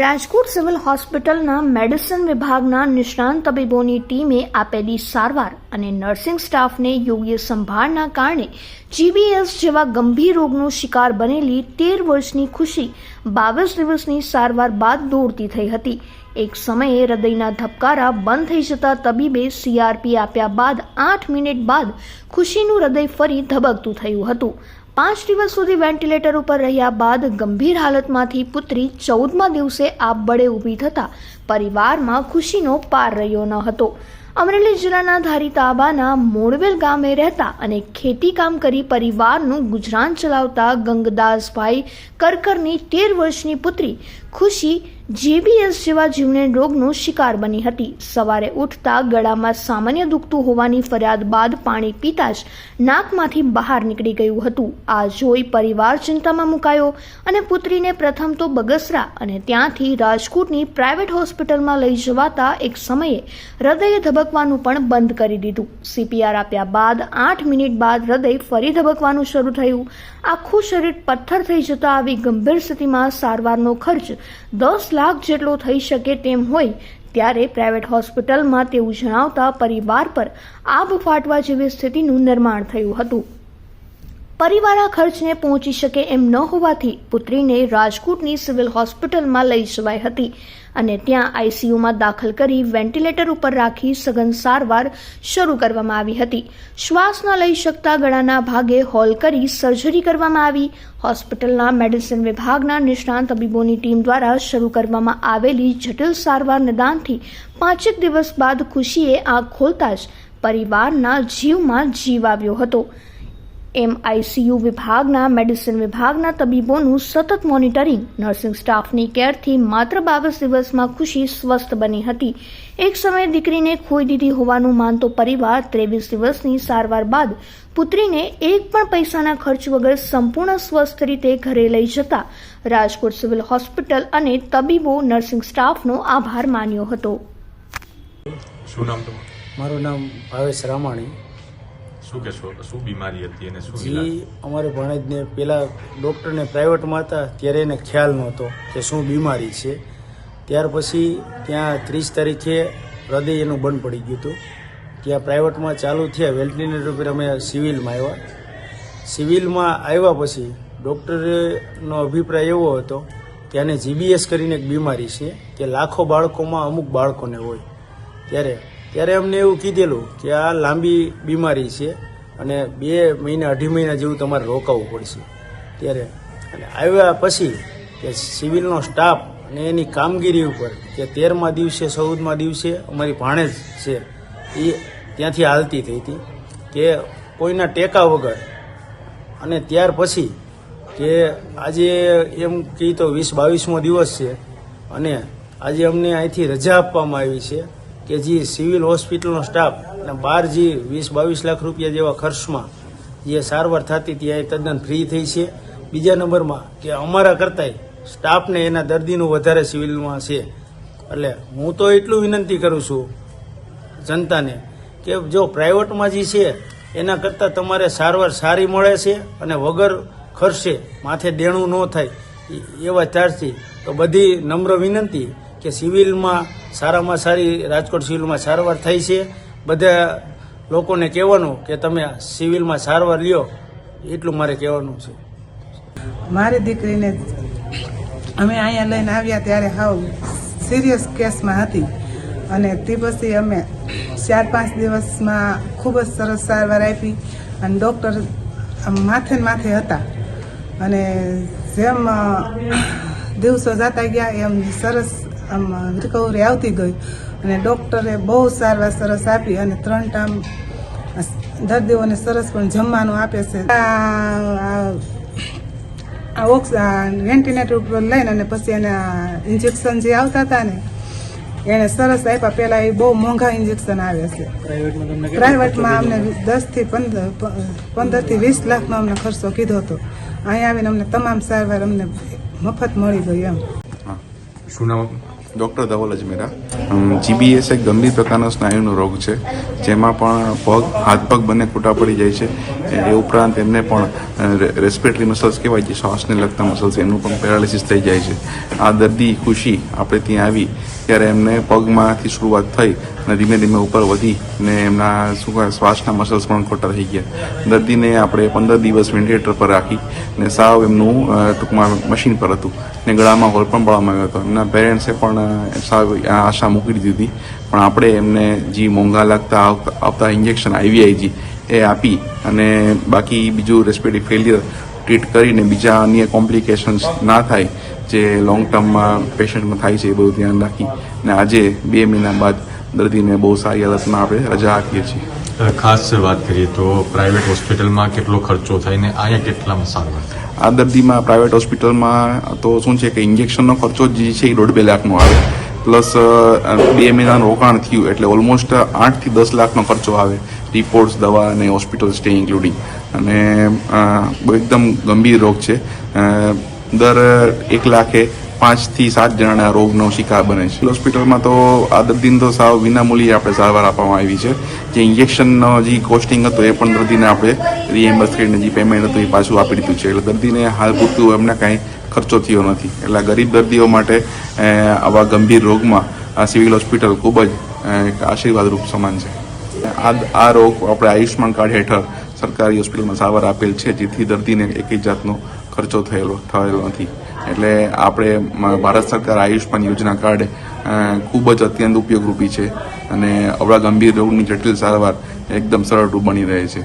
Rajkot civil હોસ્પિટલના medicine વિભાગના નિષ્ણાંત તબીબોની ટીમે આપેલી સારવાર અને નર્સિંગ સ્ટાફને યોગ્ય સંભાળના કારણે જીબીએસ જેવા ગંભીર રોગનો શિકાર બનેલી તેર વર્ષની ખુશી બાવીસ દિવસની સારવાર બાદ દોડતી થઈ હતી. એક સમયે હૃદયના ધબકારા બંધ થઈ જતા તબીબે સીઆરપી આપ્યા બાદ આઠ મિનિટ બાદ ખુશીનું હૃદય ફરી ધબકતું થયું હતું. પાંચ દિવસ સુધી વેન્ટિલેટર ઉપર રહ્યા બાદ ગંભીર હાલતમાંથી પુત્રી ચૌદમા દિવસે આપબળે ઊભી થતા પરિવારમાં ખુશીનો પાર રહ્યો ન હતો. અમરેલી જિલ્લાના ધારી તાબાના મોડવેલ ગામે રહેતા અને ખેતી કામ કરી પરિવારનું ગુજરાન ચલાવતા ગંગદાસભાઈ કરકરની તેર વર્ષની પુત્રી ખુશી જેબીએસ જેવા જીવને રોગનો શિકાર બની હતી. સવારે ઉઠતા ગળામાં સામાન્ય દુખતું હોવાની ફરિયાદ બાદ પાણી પીતા જ નાકમાંથી બહાર નીકળી ગયું હતું. આ જોઈ પરિવાર ચિંતામાં મુકાયો અને પુત્રીને પ્રથમ તો બગસરા અને ત્યાંથી રાજકોટની પ્રાઇવેટ હોસ્પિટલમાં લઈ જવાતા એક સમયે હૃદયે ધબકવાનું પણ બંધ કરી દીધું. સીપીઆર આપ્યા બાદ આઠ મિનિટ બાદ હૃદય ફરી ધબકવાનું શરૂ થયું. આખું શરીર પથ્થર થઈ જતા આવી ગંભીર સ્થિતિમાં સારવારનો ખર્ચ દસ લાખ જેટલો થઈ શકે તેમ હોય, ત્યારે પ્રાઇવેટ હોસ્પિટલમાં તેવું જણાવતા પરિવાર પર આબ ફાટવા જેવી સ્થિતિનું નિર્માણ થયું હતું. પરિવાર આ ખર્ચને પહોંચી શકે એમ ન હોવાથી પુત્રીને રાજકોટની સિવિલ હોસ્પિટલમાં લઈ જવાઈ હતી અને ત્યાં આઈસીયુમાં દાખલ કરી વેન્ટિલેટર ઉપર રાખી સઘન સારવાર શરૂ કરવામાં આવી હતી. શ્વાસ ન લઈ શકતા ગળાના ભાગે હોલ કરી સર્જરી કરવામાં આવી. હોસ્પિટલના મેડિસિન વિભાગના નિષ્ણાંત તબીબોની ટીમ દ્વારા શરૂ કરવામાં આવેલી જટિલ સારવાર નિદાનથી પાંચેક દિવસ બાદ ખુશીએ આંખ ખોલતા જ પરિવારના જીવમાં જીવ આવ્યો હતો. એમ આઈસીયુ વિભાગના મેડિસિન વિભાગના તબીબોનું સતત મોનિટરિંગ. નર્સિંગ સ્ટાફની કેરથી માત્ર બાવીસ દિવસમાં ખુશી સ્વસ્થ બની હતી. એક સમયે દીકરીને ખોઈ દીધી હોવાનું માનતો પરિવાર ત્રેવીસ દિવસની સારવાર બાદ પુત્રીને એક પણ પૈસાના ખર્ચ વગર સંપૂર્ણ સ્વસ્થ રીતે ઘરે લઈ જતા રાજકોટ સિવિલ હોસ્પિટલ અને તબીબો નર્સિંગ સ્ટાફનો આભાર માન્યો હતો. શું નામ તમારું? મારું નામ ભાવેશ રામાણી. શું કે શું બીમારી હતી અને શું જી અમારે ભણેજને પહેલાં ડૉક્ટરને પ્રાઇવેટમાં હતા ત્યારે એને ખ્યાલ નહોતો કે શું બીમારી છે. ત્યાર પછી ત્યાં ત્રીસ તારીખે હૃદય એનું બંધ પડી ગયું હતું. ત્યાં પ્રાઇવેટમાં ચાલુ થયા. વેન્ટિલેટર પર અમે સિવિલમાં આવ્યા. સિવિલમાં આવ્યા પછી ડૉક્ટરનો અભિપ્રાય એવો હતો કે આને જીબીએસ કરીને એક બીમારી છે કે લાખો બાળકોમાં અમુક બાળકોને હોય. ત્યારે ત્યારે અમને એવું કીધેલું કે આ લાંબી બીમારી છે અને બે મહિના, અઢી મહિના જેવું તમારે રોકાવું પડશે. ત્યારે અને આવ્યા પછી કે સિવિલનો સ્ટાફ અને એની કામગીરી ઉપર કે તેરમા દિવસે, ચૌદમા દિવસે અમારી ભાણેજ છે, એ ત્યાંથી હાલતી થઈ હતી કે કોઈના ટેકા વગર અને ત્યાર પછી કે આજે એમ કહી તો વીસ બાવીસમો દિવસ છે અને આજે અમને અહીંથી રજા આપવામાં આવી છે. કે જે સિવિલ હોસ્પિટલનો સ્ટાફ અને બહાર જે વીસ બાવીસ લાખ રૂપિયા જેવા ખર્ચમાં જે સારવાર થતી હતી, એ તદ્દન ફ્રી થઈ છે. બીજા નંબરમાં કે અમારા કરતાંય સ્ટાફને એના દર્દીનું વધારે સિવિલમાં છે. એટલે હું તો એટલું વિનંતી કરું છું જનતાને કે જો પ્રાઇવેટમાં જે છે, એના કરતાં તમારે સારવાર સારી મળે છે અને વગર ખર્ચે માથે દેણું ન થાય એવા ચાર્જથી તો બધી નમ્ર વિનંતી. કે સિવિલમાં સારામાં સારી રાજકોટ સિવિલમાં સારવાર થઈ છે. બધા લોકોને કહેવાનું કે તમે સિવિલમાં સારવાર લ્યો, એટલું મારે કહેવાનું છે. મારી દીકરીને અમે અહીંયા લઈને આવ્યા ત્યારે હાવ સિરિયસ કેસમાં હતી. અને તે પછી અમે ચાર પાંચ દિવસમાં ખૂબ જ સરસ સારવાર આપી અને ડૉક્ટર માથે માથે હતા. અને જેમ દિવસો જતા ગયા એમ સરસ આમ રિકવરી આવતી ગઈ. અને ડૉક્ટરે બહુ સારવાર સરસ આપી અને ત્રણ ટાઈમ દર્દીઓને સરસ પણ જમવાનું આપે છે. આ- ઓક્સ વેન્ટિલેટર ઉપર લઈને અને પછી એના ઇન્જેક્શન જે આવતા હતા ને એને સરસ આપ્યા. પહેલાં એ બહુ મોંઘા ઇન્જેક્શન આવે છે. પ્રાઇવેટમાં અમને દસથી પંદર પંદરથી વીસ લાખનો અમને ખર્ચો કીધો હતો. અહીંયા આવીને અમને તમામ સારવાર અમને મફત મળી ગઈ એમ. શું નામ? ડૉક્ટર ધવલ અજમેરા. જીબીએસ એક ગંભીર પ્રકારનો સ્નાયુનો રોગ છે, જેમાં પણ પગ, હાથ પગ બંને ખોટા પડી જાય છે. એ ઉપરાંત એમને પણ રેસ્પિરેટરી મસલ્સ કહેવાય જે શ્વાસને લગતા મસલ્સ એનું પણ પેરાલિસિસ થઈ જાય છે. આ દર્દી ખુશી, આપણે ત્યાં આવી ત્યારે એમને પગમાંથી શરૂઆત થઈ અને ધીમે ધીમે ઉપર વધી ને એમના શું શ્વાસના મસલ્સ પણ ખોટા થઈ ગયા. દર્દીને આપણે પંદર દિવસ વેન્ટિલેટર પર રાખી ને સાવ એમનું ટૂંકમાં મશીન પર હતું ને ગળામાં હોલ પણ પાડવામાં આવ્યો હતો. એમના પેરેન્ટ્સે પણ સાવ આશા મૂકી દીધી હતી. પણ આપણે એમને જે મોંઘા લાગતા આવતા ઇન્જેક્શન આઈવીઆઈજી એ આપી અને બાકી બીજું રેસ્પિરેટરી ફેલિયર ટ્રીટ કરીને બીજા અન્ય કોમ્પ્લિકેશન્સ ના થાય જે લોંગ ટર્મમાં પેશન્ટમાં થાય છે એ બધું ધ્યાન રાખી અને આજે બે મહિના બાદ દર્દીને બહુ સારી હાલતમાં આપણે રજા આપીએ છીએ. ખાસ વાત કરીએ તો પ્રાઇવેટ હોસ્પિટલમાં કેટલો ખર્ચો થાય ને અહીંયા કેટલામાં સારવાર આ દર્દીમાં પ્રાઇવેટ હોસ્પિટલમાં તો શું છે કે ઇન્જેક્શનનો ખર્ચો જે છે એ દોઢ બે લાખનો આવે. પ્લસ બે મહિનાનું રોકાણ થયું એટલે ઓલમોસ્ટ આઠથી દસ લાખનો ખર્ચો આવે. રિપોર્ટ્સ દવા અને હોસ્પિટલ સ્ટે ઇન્ક્લુડિંગ અને એકદમ ગંભીર રોગ છે. દર એક લાખે પાંચથી સાત જણાના રોગનો શિકાર બને છે. હોસ્પિટલમાં તો આ દર્દીને તો સાવ વિનામૂલ્યે આપણે સારવાર આપવામાં આવી છે. જે ઇન્જેક્શનનો જે કોસ્ટિંગ હતું એ પણ દર્દીને આપણે રીએમ્બર્સ કરીને જે પેમેન્ટ હતું એ પાછું આપી દીધું છે. એટલે દર્દીને હાલ પૂરતું એમને કાંઈ ખર્ચો થયો નથી. એટલે ગરીબ દર્દીઓ માટે આવા ગંભીર રોગમાં આ સિવિલ હોસ્પિટલ ખૂબ જ આશીર્વાદરૂપ સમાન છે. આ આ રોગ આપણે આયુષ્યમાન કાર્ડ હેઠળ સરકારી હોસ્પિટલમાં સારવાર આપેલ છે, જેથી દર્દીને એક જાતનો ખર્ચો થયેલો થયેલો નથી. એટલે આપણે ભારત સરકાર આયુષ્યમાન યોજના કાર્ડ ખૂબ જ અત્યંત ઉપયોગરૂપી છે અને અવળા ગંભીર રોગની જટિલ સારવાર એકદમ સરળ બની રહે છે.